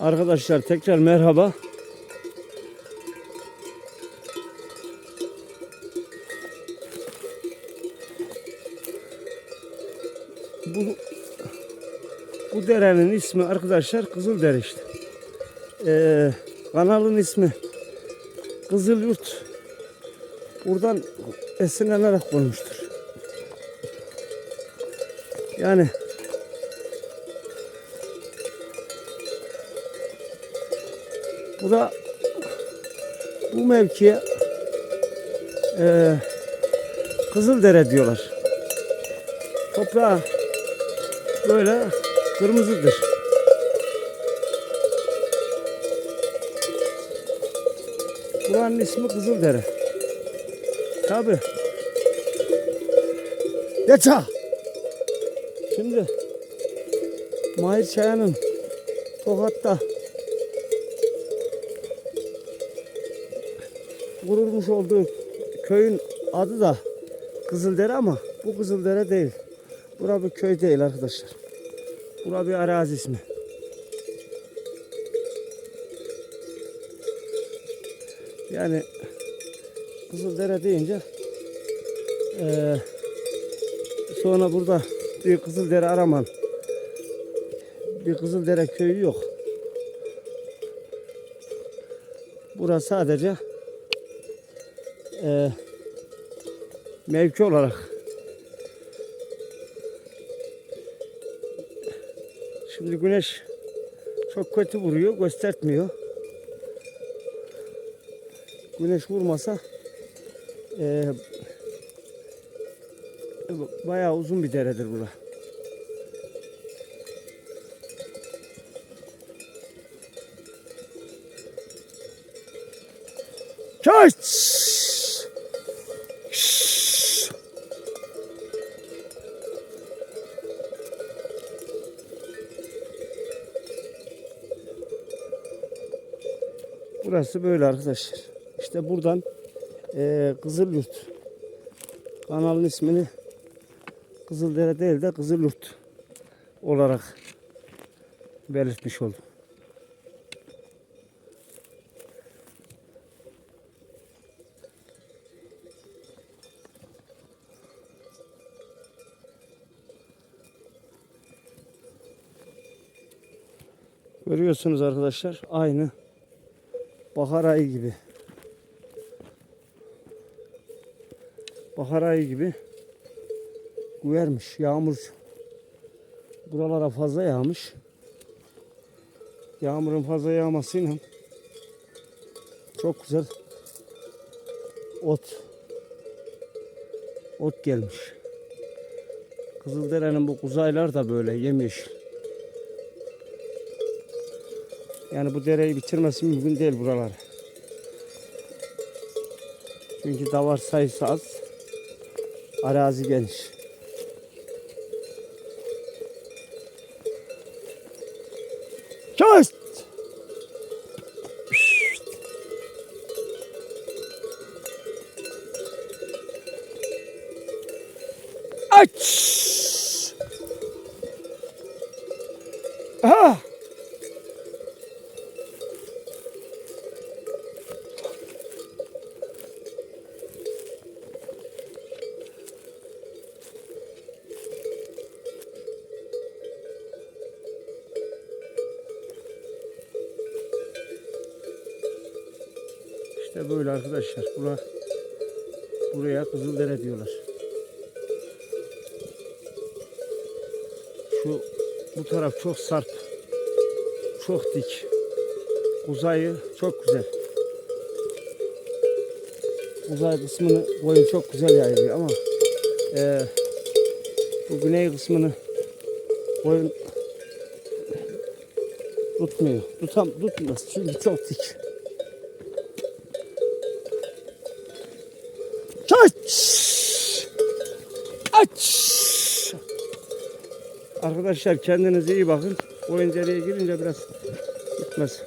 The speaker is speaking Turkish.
Arkadaşlar tekrar merhaba. Bu bu derenin ismi arkadaşlar Kızıldere işte. Ee, kanalın ismi Kızılyurt. Buradan esinlenerek konmuştur. Yani bu da bu mevkiye e, Kızıldere diyorlar. Toprağı böyle kırmızıdır. Buranın ismi Kızıldere. Tabi. Geça. Şimdi Mahir Çaya'nın Tokat'ta kurulmuş olduğu köyün adı da Kızıldere ama bu Kızıldere değil. Bura bir köy değil arkadaşlar. Bura bir arazi ismi. Yani Kızıldere deyince eee sonra burada bir Kızıldere Araman bir Kızıldere köyü yok. Burası sadece eee mevki olarak Şimdi güneş çok kötü vuruyor, göstertmiyor. Güneş vurmasa eee bayağı uzun bir deredir bura. Kaç! Burası böyle arkadaşlar. İşte buradan eee Kızılyurt kanalın ismini Kızıldere değil de Kızılyurt olarak belirtmiş oldum. Görüyorsunuz arkadaşlar aynı bahar ayı gibi. Bahar ayı gibi güvermiş. Yağmur buralara fazla yağmış. Yağmurun fazla yağmasıyla çok güzel ot ot gelmiş. Kızıldere'nin bu kuzaylar da böyle yemyeşil. Yani bu dereyi bitirmesi mümkün değil buralar. Çünkü davar sayısı az. Arazi geniş. Çöz! Aç! Aha! İşte böyle arkadaşlar. Bura, buraya Kızıldere diyorlar. Şu bu taraf çok sarp. Çok dik. Uzayı çok güzel. Uzay kısmını boyu çok güzel yayılıyor ama eee, bu güney kısmını boyun tutmuyor. Tutam tutmaz çünkü çok dik. Aç! Aç! Arkadaşlar kendinize iyi bakın. Oyun dereye girince biraz gitmez.